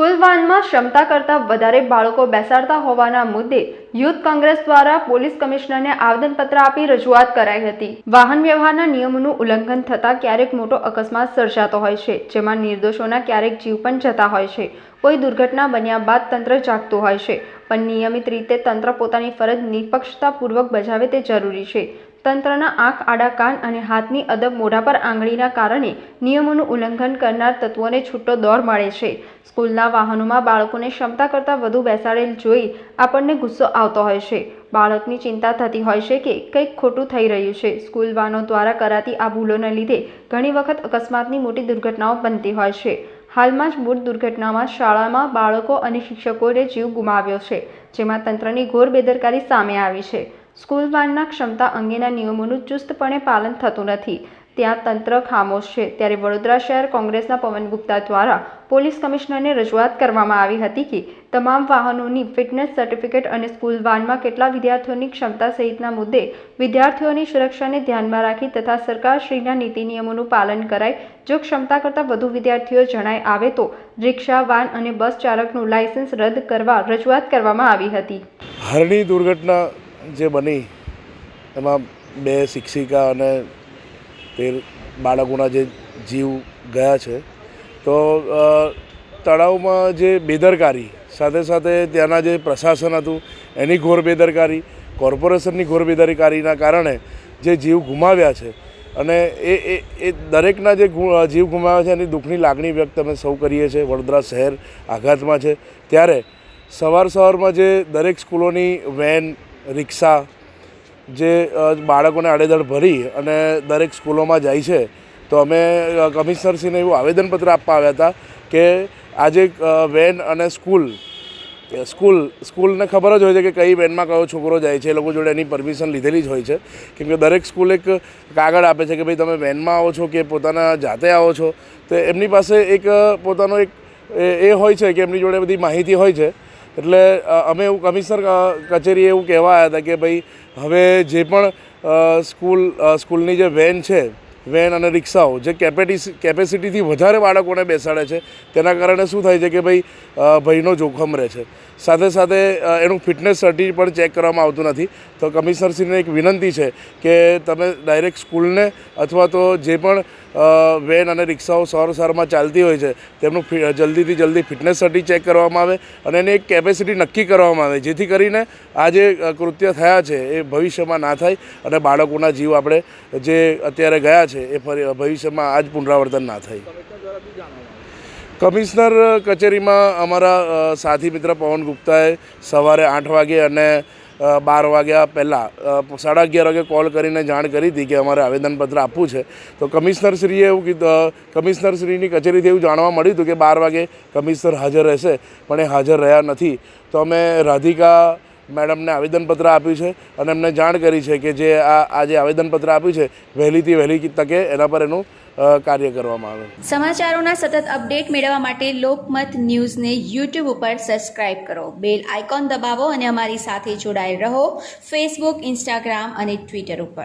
School વાનમાં ક્ષમતા કરતાં વધારે બાળકો બેસાડતા હોવાના મુદ્દે યુથ કોંગ્રેસ દ્વારા પોલીસ કમિશનરને આવેદનપત્ર આપી રજૂઆત કરાઈ હતી. વાહન વ્યવહારના નિયમોનું ઉલ્લંઘન થતાં ક્યારેક મોટો અકસ્માત સર્જાતો હોય છે, જેમાં નિર્દોષોના ક્યારેક જીવ પણ જતા હોય છે. કોઈ દુર્ઘટના બન્યા બાદ તંત્ર જાગતું હોય છે, પણ નિયમિત રીતે તંત્ર પોતાની ફરજ નિષ્પક્ષતાપૂર્વક બજાવે તે જરૂરી છે. તંત્રના આંખ, આડા કાન અને હાથની અદબ મોઢા પર આંગળીના કારણે નિયમોનું ઉલ્લંઘન કરનાર તત્વોને છૂટો દોર મળે છે. સ્કૂલના વાહનોમાં બાળકોને ક્ષમતા કરતાં વધુ બેસાડેલ જોઈ આપણને ગુસ્સો આવતો હોય છે. બાળકની ચિંતા થતી હોય છે કે કંઈક ખોટું થઈ રહ્યું છે. સ્કૂલ વાહનો દ્વારા કરાતી આ ભૂલોને લીધે ઘણી વખત અકસ્માતની મોટી દુર્ઘટનાઓ બનતી હોય છે. હાલમાં જ બોટ દુર્ઘટનામાં શાળામાં બાળકો અને શિક્ષકોએ જીવ ગુમાવ્યો છે, જેમાં તંત્રની ઘોર બેદરકારી સામે આવી છે. સ્કૂલ વાનના ક્ષમતા અંગેના નિયમોનું ચુસ્તપણે પાલન થતું નથી. ત્યાં તંત્ર ખામોશ છે. ત્યારે વડોદરા શહેર કોંગ્રેસના પવન ગુપ્તા દ્વારા પોલીસ કમિશનરને રજૂઆત કરવામાં આવી હતી કે તમામ વાહનોની ફિટનેસ સર્ટિફિકેટ અને સ્કૂલ વાનમાં કેટલા વિદ્યાર્થીઓની ક્ષમતા સહિતના મુદ્દે વિદ્યાર્થીઓની સુરક્ષાને ધ્યાનમાં રાખી તથા સરકારશ્રીના નીતિ નિયમોનું પાલન કરાય, જો ક્ષમતા કરતાં વધુ વિદ્યાર્થીઓ જણાય આવે તો રિક્ષા, વાન અને બસ ચાલકનું લાયસન્સ રદ કરવા રજૂઆત કરવામાં આવી હતી. હરણી દુર્ઘટના જે બની, એમાં બે શિક્ષિકા અને તેર બાળકોના જે જીવ ગયા છે, તો તળાવમાં જે બેદરકારી, સાથે સાથે ત્યાંના જે પ્રશાસન હતું, એની ઘોર બેદરકારી, કોર્પોરેશનની ઘોર બેદરકારીના કારણે જે જીવ ગુમાવ્યા છે, અને એ એ એ દરેકના જે જીવ ગુમાવ્યા છે, એની દુઃખની લાગણી વ્યક્ત અમે સૌ કરીએ છીએ. વડોદરા શહેર આઘાતમાં છે. ત્યારે સવાર સવારમાં જે દરેક સ્કૂલોની વેન રિક્ષા જે બાળકોને આડેધડ ભરી અને દરેક સ્કૂલોમાં જાય છે, તો અમે કમિશનરશ્રીને એવું આવેદનપત્ર આપવા આવ્યા હતા કે આજે વેન અને સ્કૂલ સ્કૂલ, સ્કૂલને ખબર જ હોય છે કે કઈ વેનમાં કયો છોકરો જાય છે, એ લોકો જોડે એની પરમિશન લીધેલી જ હોય છે. કેમ કે દરેક સ્કૂલ એક કાગળ આપે છે કે ભાઈ તમે વેનમાં આવો છો કે પોતાના જાતે આવો છો, તો એમની પાસે એક પોતાનો એક એ હોય છે કે એમની જોડે બધી માહિતી હોય છે. એટલે અમે એવું, કમિશનર કચેરીએ એવું કહેવા આવ્યા હતા કે ભાઈ, હવે જે પણ સ્કૂલ સ્કૂલની જે વેન છે વેન અને રિક્ષાઓ, જે કેપેટી, કેપેસિટીથી વધારે બાળકોને બેસાડે છે, તેના કારણે શું થાય છે કે ભાઈ ભયનો જોખમ રહે છે. સાથે સાથે એનું ફિટનેસ સર્ટિફિકેટ પણ ચેક કરવામાં આવતું નથી. તો કમિશનરશ્રીને એક વિનંતી છે કે તમે ડાયરેક્ટ સ્કૂલને અથવા તો જે પણ વેન અને રિક્ષાઓ સવાર સવારમાં ચાલતી હોય છે, તેમનું જલ્દીથી જલ્દી ફિટનેસ સર્ટિ ચેક કરવામાં આવે અને એની એક કેપેસિટી નક્કી કરવામાં આવે, જેથી કરીને આ જે કૃત્ય થયા છે એ ભવિષ્યમાં ના થાય અને બાળકોના જીવ આપણે જે અત્યારે ગયા છે, એ ભવિષ્યમાં આ જ પુનરાવર્તન ના થાય. કમિશનર કચેરીમાં અમારા સાથી મિત્ર પવન ગુપ્તાએ સવારે આઠ વાગે અને બાર વાગ્યા પહેલાં સાડા અગિયાર વાગે કોલ કરીને જાણ કરી હતી કે અમારે આવેદનપત્ર આપવું છે. તો કમિશનરશ્રીએ એવું કીધું કમિશનરશ્રીની કચેરીથી એવું જાણવા મળ્યું હતું કે બાર વાગે કમિશનર હાજર રહેશે, પણ એ હાજર રહ્યા નથી. તો અમે રાધિકા મેડમને આવેદનપત્ર આપ્યું છે અને એમને જાણ કરી છે કે જે આ આ જે આવેદનપત્ર આપ્યું છે, વહેલીથી વહેલી તકે એના પર એનું કાર્ય કરવામાં આવે. સમાચારોના સતત અપડેટ મેળવવા માટે લોકમત ન્યૂઝને યુટ્યુબ ઉપર સબસ્ક્રાઇબ કરો. બેલ આઇકોન દબાવો અને અમારી સાથે જોડાયેલ રહો. ફેસબુક, ઇન્સ્ટાગ્રામ અને ટ્વિટર ઉપર.